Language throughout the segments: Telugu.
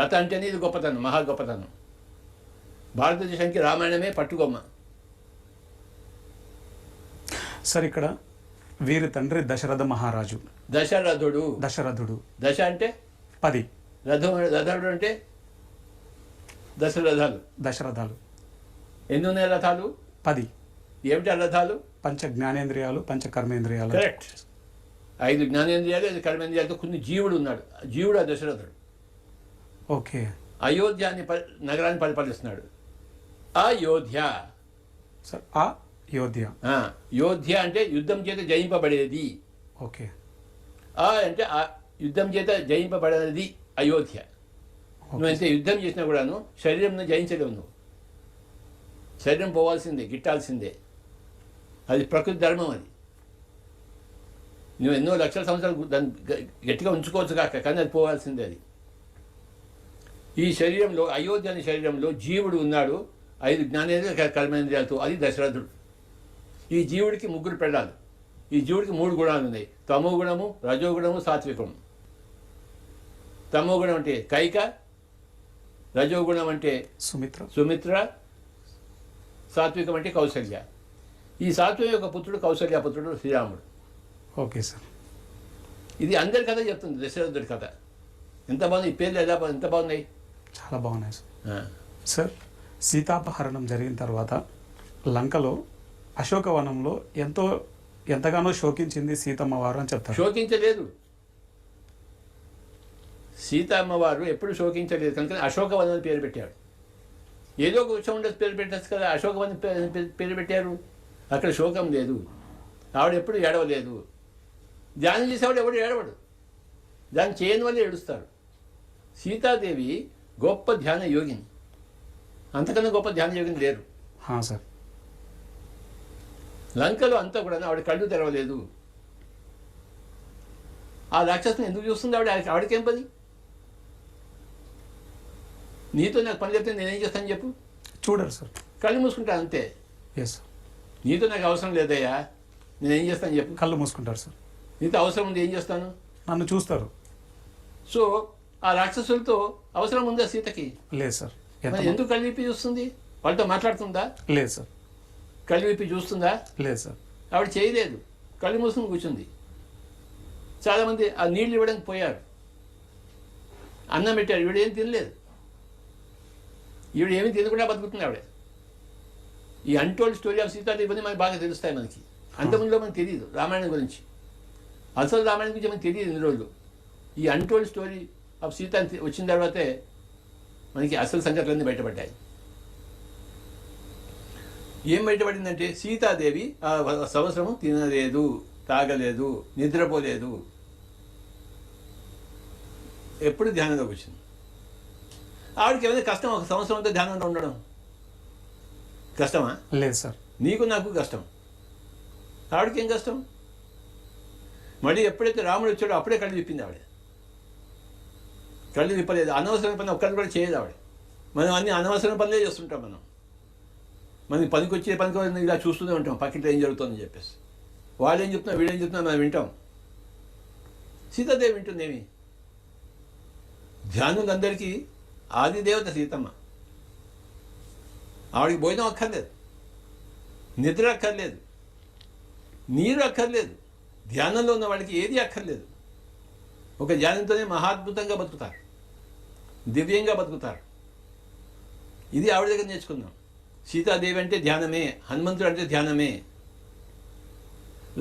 కథ అంటేనే ఇది గొప్పతనం మహా గొప్పతనం. భారతదేశానికి రామాయణమే పట్టుకొమ్మ. సార్ ఇక్కడ వీరి తండ్రి దశరథ మహారాజు. దశరథుడు. దశరథుడు. దశ అంటే? పది. రథం రథుడు అంటే? దశరథాలు. దశరథాలు. ఎన్ని ఉన్నాయి రథాలు? పది. ఏమిటి ఆ రథాలు? పంచ జ్ఞానేంద్రియాలు పంచ కర్మేంద్రియాలు. కరెక్ట్. ఐదు జ్ఞానేంద్రియాలు ఐదు కర్మేంద్రియాలతో కొన్ని జీవుడు ఉన్నాడు. జీవుడు ఆ దశరథుడు. ఓకే. అయోధ్యాన్ని ప- నగరాన్ని పరిపాలిస్తున్నాడు. అయోధ్య. ఆ యోధ్య అంటే యుద్ధం చేత జయింపబడేది. ఓకే. ఆ అంటే ఆ యుద్ధం చేత జయింపబడేది అయోధ్య. నువ్వు ఎంత యుద్ధం చేసినా కూడాను శరీరంను జయించలేవు నువ్వు. శరీరం పోవాల్సిందే గిట్టాల్సిందే. అది ప్రకృతి ధర్మం అది. నువ్వు ఎన్నో లక్షల సంవత్సరాలు దాన్ని గట్టిగా ఉంచుకోవచ్చు కాక కానీ అది పోవాల్సిందే అది. ఈ శరీరంలో అయోధ్య అనే శరీరంలో జీవుడు ఉన్నాడు. ఐదు జ్ఞానేంద్రియ కర్మేంద్రియాలతో. అది దశరథుడు. ఈ జీవుడికి ముగ్గురు పెళ్ళాలు. ఈ జీవుడికి మూడు గుణాలు ఉన్నాయి. తమో గుణము రజోగుణము సాత్వికము. తమో గుణం అంటే కైక రజోగుణం అంటే సుమిత్ర. సుమిత్ర సాత్వికం అంటే కౌసల్య. ఈ సాత్విక యొక్క పుత్రుడు కౌసల్య పుత్రుడు శ్రీరాముడు. Okay sir. ఇది అందరి కథ చెప్తుంది దశరథుడి కథ. ఎంత బాగుంది? ఈ పేర్లు ఎలా ఎంత బాగున్నాయి? చాలా బాగున్నాయి సార్. సార్ సీతాపహరణం జరిగిన తర్వాత లంకలో అశోకవనంలో ఎంతో ఎంతగానో శోకించింది సీతమ్మ వారు అని చెప్తారు. శోకించలేదు. సీత అమ్మవారు ఎప్పుడు శోకించలేదు. కనుక అశోకవనం అని పేరు పెట్టాడు. ఏదో ఒక వృక్షం ఉండదు పేరు పెట్టచ్చు కదా. అశోకవనం పేరు పెట్టారు. అక్కడ శోకం లేదు. ఆవిడ ఎప్పుడు ఏడవలేదు. ధ్యానం చేసేవాడు ఎవడు ఏడవడు. దాన్ని చేయని వల్ల ఏడుస్తారు. సీతాదేవి గొప్ప ధ్యాన యోగిని. అంతకన్నా గొప్ప ధ్యాన యోగిని లేరు. సార్. లంకలో అంతా కూడా ఆవిడ కళ్ళు తెరవలేదు. ఆ రాక్షసుని ఎందుకు చూస్తుంది ఆవిడ? ఆవిడకేం పని? నీతో నాకు పని చెప్తే నేనేం చేస్తాను చెప్పు. చూడరు సార్. కళ్ళు మూసుకుంటాను అంతే. ఎస్ సార్ నీతో నాకు అవసరం లేదయ్యా. నేనేం చేస్తాను చెప్పు. కళ్ళు మూసుకుంటారు సార్. నీతో అవసరం ఉంది ఏం చేస్తాను? నన్ను చూస్తారు. సో ఆ రాక్షసులతో అవసరం ఉందా సీతకి? లేదు సార్. ఎందుకు కళ్ళు విప్పి చూస్తుంది? వాళ్ళతో మాట్లాడుతుందా? లేదు సార్. కళ్ళు విప్పి చూస్తుందా? లేదు సార్. ఆవిడ చేయలేదు. కళ్ళు మూసుకుని కూర్చుంది. చాలామంది ఆ నీళ్ళు ఇవ్వడానికి పోయారు. అన్నం పెట్టారు. ఈవిడ ఏం తినలేదు. ఈవిడ ఏమీ తినకుండా బతుకుతుంది ఆవిడ. ఈ అన్టోల్డ్ స్టోరీ ఆఫ్ సీతాదేవి ఇవన్నీ మనకి బాగా తెలుస్తాయి మనకి. అంతకుముందులో మనకు తెలియదు రామాయణం గురించి. అసలు రామాయణం గురించి మనకు తెలియదు ఇన్ని రోజులు. ఈ అన్టోల్డ్ స్టోరీ ఆఫ్ సీత వచ్చిన తర్వాతే మనకి అసలు సంగతులన్నీ బయటపడ్డాయి. ఏం బయటపడిందంటే సీతాదేవి ఆ సంవత్సరము తినలేదు తాగలేదు నిద్రపోలేదు. ఎప్పుడు ధ్యానంలోకి వచ్చింది? ఆవిడకి ఏమైనా కష్టం? ఒక సంవత్సరం అంతా ధ్యానంలో ఉండడం. కష్టమా? లేదు సార్. నీకు నాకు కష్టం. ఆవిడకి ఏం కష్టం? మళ్ళీ ఎప్పుడైతే రాముడు వచ్చాడో అప్పుడే కళ్ళు విప్పింది ఆవిడ. కళ్ళు నిప్పలేదు అనవసరమైన పని ఒక్కరిని కూడా చేయదు ఆవిడ. మనం అన్ని అనవసరమైన పనులే చేస్తుంటాం మనం. మనకి పనికి వచ్చే పనికి ఇలా చూస్తూనే ఉంటాం. పక్కింట్లో ఏం జరుగుతుందని చెప్పేసి. వాళ్ళు ఏం చెప్తున్నా వీళ్ళు ఏం చెప్తున్నా మనం వింటాం. సీతాదేవి వింటుందేమి? ధ్యానులందరికీ ఆదిదేవత సీతమ్మ. ఆవిడకి భోజనం అక్కర్లేదు. నిద్ర అక్కర్లేదు. నీరు అక్కర్లేదు. ధ్యానంలో ఉన్న వాళ్ళకి ఏది అక్కర్లేదు. ఒక ధ్యానంతోనే మహాద్భుతంగా బతుకుతారు. దివ్యంగా బతుకుతారు. ఇది ఆవిడ దగ్గర నేర్చుకుందాం. సీతాదేవి అంటే ధ్యానమే హనుమంతుడు అంటే ధ్యానమే.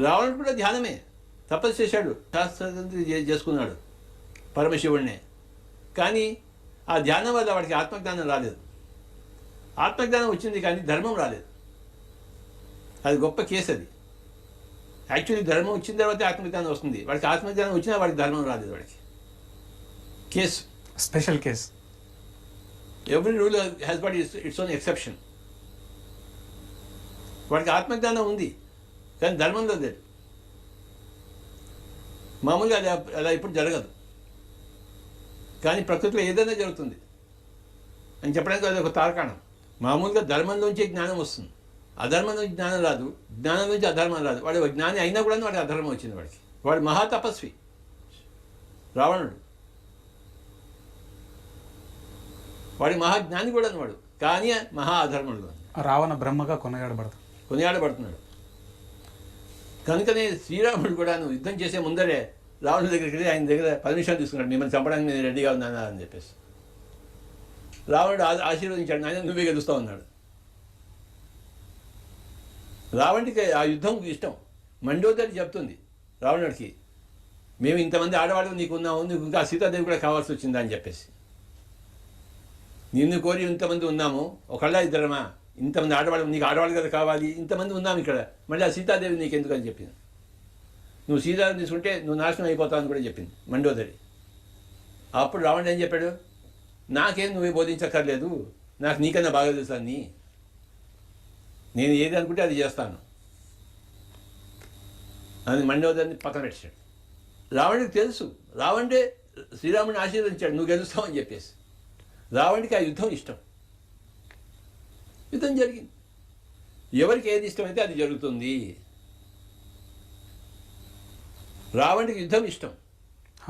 రావణుడు కూడా ధ్యానమే. తపస్సు చేశాడు శాస్త్రతంత్రి చేసుకున్నాడు పరమశివుడినే కానీ ఆ ధ్యానం వల్ల వాడికి ఆత్మజ్ఞానం రాలేదు. ఆత్మజ్ఞానం వచ్చింది కానీ ధర్మం రాలేదు. అది గొప్ప కేసు అది యాక్చువల్లీ ధర్మం వచ్చిన తర్వాత ఆత్మజ్ఞానం వస్తుంది. వాడికి ఆత్మజ్ఞానం వచ్చినా వాడికి ధర్మం రాలేదు వాడికి. Case special case every rule has but its its own exception వాడికి ఆత్మజ్ఞానం ఉంది కానీ ధర్మంలో లేదు మామూలుగా అది అలా ఇప్పుడు జరగదు. కానీ ప్రకృతిలో ఏదైనా జరుగుతుంది. అని చెప్పడానికి అది ఒక తార్కాణం. మామూలుగా ధర్మంలోంచి జ్ఞానం వస్తుంది. అధర్మం నుంచి జ్ఞానం రాదు. జ్ఞానం నుంచి అధర్మం రాదు. వాడు జ్ఞాని అయినా కూడా వాడికి అధర్మం వచ్చింది వాడికి. వాడు మహాతపస్వి. రావణుడు. వాడి మహాజ్ఞాని కూడా అన్నవాడు కానీ మహా అధర్మంలో రావణ బ్రహ్మగా కొనగాడబడతాడు కొనియాడబడుతున్నాడు. కనుకనే శ్రీరాముడు కూడా నువ్వు యుద్ధం చేసే ముందరే రావణుడి దగ్గరికి వెళ్ళి ఆయన దగ్గర పర్మిషన్ తీసుకున్నాడు. మిమ్మల్ని చంపడానికి నేను రెడీగా ఉన్నానా? అని చెప్పేసి. రావణుడు ఆశీర్వదించాడు. నాయన నువ్వే గెలుస్తావు అన్నాడు. రావణుడికి ఆ యుద్ధం ఇష్టం. మండోదరి చెప్తుంది రావణుడికి మేము ఇంతమంది ఆడవాళ్ళు నీకు ఉన్నాము నీకు ఇంకా సీతాదేవి కూడా కావాల్సి వచ్చిందా? అని చెప్పేసి. నిన్ను కోరి ఇంతమంది ఉన్నాము. ఒకళ్ళ ఇద్దరమా? ఇంతమంది ఆడవాళ్ళు నీకు ఆడవాళ్ళు కదా కావాలి. ఇంతమంది ఉన్నాము ఇక్కడ. మళ్ళీ ఆ సీతాదేవి నీకు ఎందుకని చెప్పింది. నువ్వు సీతాదేవి తీసుకుంటే నువ్వు నాశనం అయిపోతావు అని కూడా చెప్పింది మండోదరి. అప్పుడు రావణుడు ఏం చెప్పాడు? నాకేం నువ్వు బోధించక్కర్లేదు. నాకు నీకన్నా బాగా తెలుసు అన్ని. నేను ఏది అనుకుంటే అది చేస్తాను. అని మండోదరిని పక్కన పెట్టాడు రావణుడికి తెలుసు. రావణుడే శ్రీరాముడిని ఆశీర్వదించాడు. నువ్వు గెలుస్తావు అని చెప్పేసి. రావణుడికి ఆ యుద్ధం ఇష్టం. యుద్ధం జరిగింది. ఎవరికి ఏది ఇష్టమైతే అది జరుగుతుంది. రావణుడికి యుద్ధం ఇష్టం.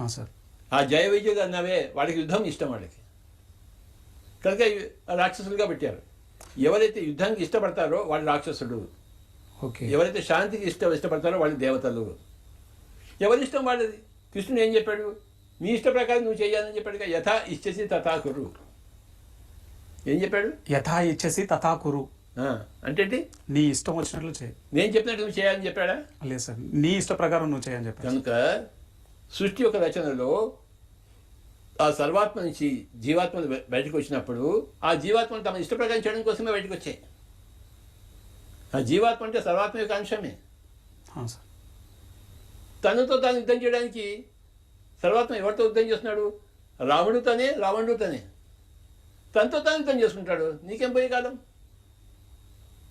సార్. ఆ జయ విజయులు అన్నవే వాడికి యుద్ధం ఇష్టం వాళ్ళకి కనుక రాక్షసులుగా పెట్టారు. ఎవరైతే యుద్ధానికి ఇష్టపడతారో వాళ్ళు రాక్షసుడు. ఓకే. ఎవరైతే శాంతికి ఇష్ట ఇష్టపడతారో వాళ్ళు దేవతలు. ఎవరి ఇష్టం వాళ్ళది? కృష్ణుడు ఏం చెప్పాడు? నీ ఇష్ట ప్రకారం నువ్వు చేయాలని చెప్పాడు కదా, యథా ఇచ్చసి తథా కురు. ఏం చెప్పాడు? యథా ఇచ్చేసి తథా కురు. అంటే ఏంటి? నీ ఇష్టం వచ్చినట్లు చేయి. నేను చెప్పినట్టు నువ్వు చేయాలని చెప్పాడా? లేదు సార్. నీ ఇష్ట ప్రకారం నువ్వు చేయని చెప్పాను కనుక సృష్టి యొక్క రచనలో ఆ సర్వాత్మ నుంచి జీవాత్మలు బయ- బయటకు వచ్చినప్పుడు ఆ జీవాత్మను తమ ఇష్ట ప్రకారం చేయడం కోసమే బయటకు వచ్చాయి. ఆ జీవాత్మ అంటే సర్వాత్మ యొక్క అంశమే. తనతో తాను యుద్ధం చేయడానికి సర్వాత్మ ఎవరితో యుద్ధం చేస్తున్నాడు? రావణుతోనే రావణుతోనే తనతో తాను యుద్ధం చేసుకుంటాడు. నీకేం పోయే కాలం?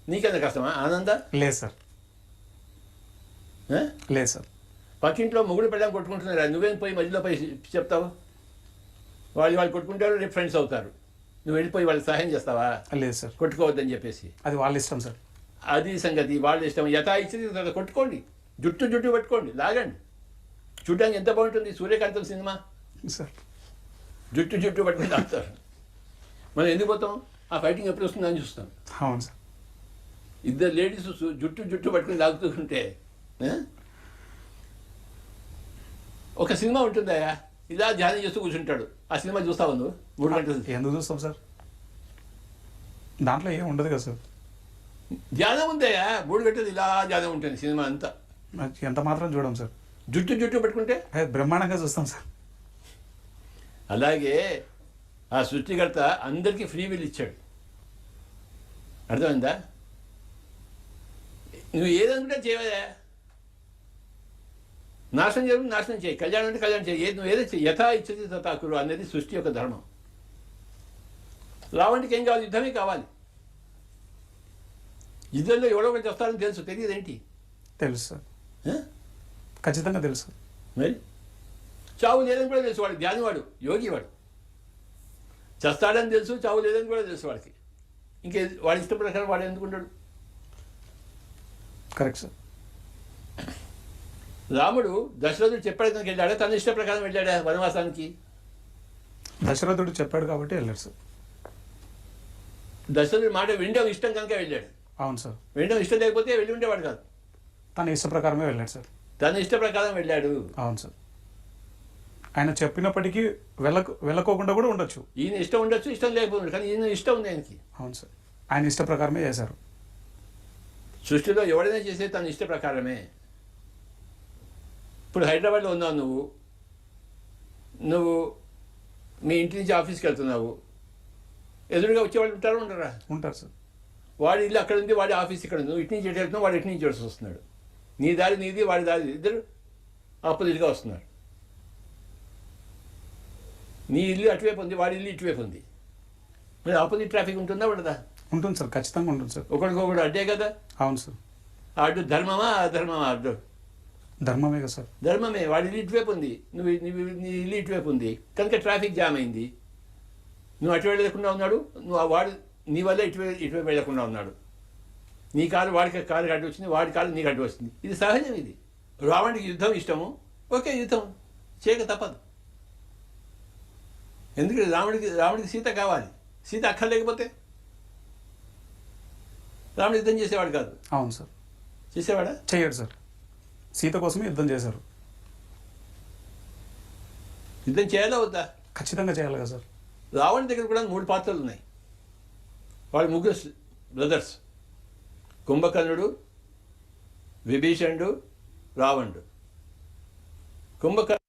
నీకెంత కష్టమా? ఆనంద? లేదు సార్? లేదు సార్. పక్కింట్లో మొగుడు పెళ్ళం కొట్టుకుంటున్నారు? నువ్వేం పోయి మధ్యలో పోయి చెప్తావు? వాళ్ళు వాళ్ళు కొట్టుకుంటారు రేపు ఫ్రెండ్స్ అవుతారు. నువ్వు వెళ్ళిపోయి వాళ్ళకి సహాయం చేస్తావా? లేదు సార్. కొట్టుకోవద్దని చెప్పేసి. అది వాళ్ళ ఇష్టం సార్. అది సంగతి వాళ్ళ ఇష్టం. యథా ఇచ్చింది కొట్టుకోండి. జుట్టు జుట్టు పట్టుకోండి లాగండి. చూడడానికి ఎంత బాగుంటుంది సూర్యకాంతం సినిమా? సార్. జుట్టు జుట్టు పట్టుకుని లాగుతారు మనం ఎందుకు పోతాం? ఆ ఫైటింగ్ ఎప్పుడు వస్తుందని చూస్తాం. అవును సార్. ఇద్దరు లేడీస్ జుట్టు జుట్టు పట్టుకుని లాగుతూ ఉంటే? ఒక సినిమా ఉంటుందా ఇలా ధ్యానం చేస్తూ కూర్చుంటాడు. ఆ సినిమా చూస్తావు నువ్వు? మూడు గంటలు ఎందుకు చూస్తాం సార్? దాంట్లో ఏం ఉండదు కదా సార్. ధ్యానం ఉందయ్యా మూడు గంటలు ఇలా ధ్యానం ఉంటుంది సినిమా అంతా. ఎంత మాత్రం చూడం సార్. జుట్టు జుట్టు పట్టుకుంటే? అది బ్రహ్మాండంగా చూస్తాం సార్. అలాగే ఆ సృష్టికర్త అందరికీ ఫ్రీ విల్ ఇచ్చాడు. అర్థమైందా? నువ్వు ఏదనుకుంటే చేయవా. నాశనం చేయడం నాశనం చేయి. కళ్యాణం అంటే కళ్యాణం చేయి. ఏది నువ్వు ఏదో చేయి? యథా ఇచ్చతి తథాకురు అనేది సృష్టి యొక్క ధర్మం. రావణ్ణికి ఏం కావాలి? యుద్ధమే కావాలి. యుద్ధంలో ఎవడో ఒకటి వస్తారని తెలుసు. తెలియదేంటి తెలుసు. సార్ ఆ? ఖచ్చితంగా తెలుసు. మరి? చావు లేదని కూడా తెలుసు వాడు ధ్యాని వాడు యోగి వాడు చస్తాడని తెలుసు చావు లేదని కూడా తెలుసు వాడికి. ఇంకే వాడి ఇష్ట ప్రకారం వాడు ఎందుకుంటాడు కరెక్ట్ సార్ రాముడు దశరథుడు చెప్పాడు కనుక వెళ్ళాడా? తన ఇష్ట ప్రకారం వెళ్ళాడా వనవాసానికి? దశరథుడు చెప్పాడు కాబట్టి వెళ్ళాడు సార్. దశరథుడు మాట వినడం ఇష్టం కనుక వెళ్ళాడు. అవును సార్. వినడం ఇష్టం లేకపోతే వెళ్ళి ఉండేవాడు కాదు. తన ఇష్ట ప్రకారమే వెళ్ళాడు సార్. తన ఇష్ట ప్రకారం వెళ్ళాడు. అవును సార్. ఆయన చెప్పినప్పటికీ వెళ్ళకు వెళ్ళకోకుండా కూడా ఉండొచ్చు. ఈయన ఇష్టం ఉండొచ్చు ఇష్టం లేకపోవచ్చు కానీ ఈయన ఇష్టం ఉంది ఆయనకి. అవును సార్. ఆయన ఇష్ట ప్రకారమే చేశారు. సృష్టిలో ఎవడైనా చేసేది తన ఇష్ట ప్రకారమే. ఇప్పుడు హైదరాబాద్లో ఉన్నావు నువ్వు. నువ్వు మీ ఇంటి నుంచి ఆఫీస్కి వెళ్తున్నావు. ఎదురుగా వచ్చేవాళ్ళు ఉంటారు ఉండరా? ఉంటారు సార్. వాడి ఇల్లు అక్కడ ఉంది వాడి ఆఫీస్ ఇక్కడ ఉంది. నువ్వు ఇటు నుంచి ఎటు వెళ్తున్నావు వాడు ఇటు నుంచి ఇటు వస్తున్నాడు. నీ దారి నీది వాడి దారి ఇద్దరు ఆపోజిట్గా వస్తున్నారు. నీ ఇల్లు అటువైపు ఉంది వాడి ఇల్లు ఇటువైపు ఉంది. మరి ఆపోజిట్ ట్రాఫిక్ ఉంటుందా ఉండదా? ఉంటుంది సార్ ఖచ్చితంగా ఉంటుంది సార్. ఒకరికొకడు అడ్డే కదా? అవును సార్. అడ్డు ధర్మమా అధర్మమా? అడ్డు ధర్మమే కదా సార్. ధర్మమే. వాడి ఇల్లు ఇటువైపు ఉంది. నువ్వు నువ్వు నీ ఇల్లు ఇటువైపు ఉంది. కనుక ట్రాఫిక్ జామ్ అయింది. నువ్వు అటు వెళ్ళకుండా ఉన్నాడు. నువ్వు ఆ వాడు నీ వల్ల ఇటువైపు ఇటువైపు వెళ్ళకుండా ఉన్నాడు. నీ కారు వాడికి కారు అడ్డు వచ్చింది. వాడి కారు నీకు అడ్డు వస్తుంది ఇది సహజం ఇది. రావణుడికి యుద్ధం ఇష్టము. ఓకే యుద్ధం. చేయక తప్పదు. ఎందుకంటే రాముడికి రాముడికి సీత కావాలి. సీత అక్కర్లేకపోతే రాముడు యుద్ధం చేసేవాడు కాదు. అవును సార్. చేసేవాడా? చేయడు సార్. సీత కోసమే యుద్ధం చేశారు. యుద్ధం చేయాలా వద్దా? ఖచ్చితంగా చేయాలి కదా సార్. రావణ్ దగ్గర కూడా మూడు పాత్రలు ఉన్నాయి. వాళ్ళు ముగ్గురు బ్రదర్స్ కుంభకర్ణుడు విభీషణుడు రావణుడు. కుంభకర్ణ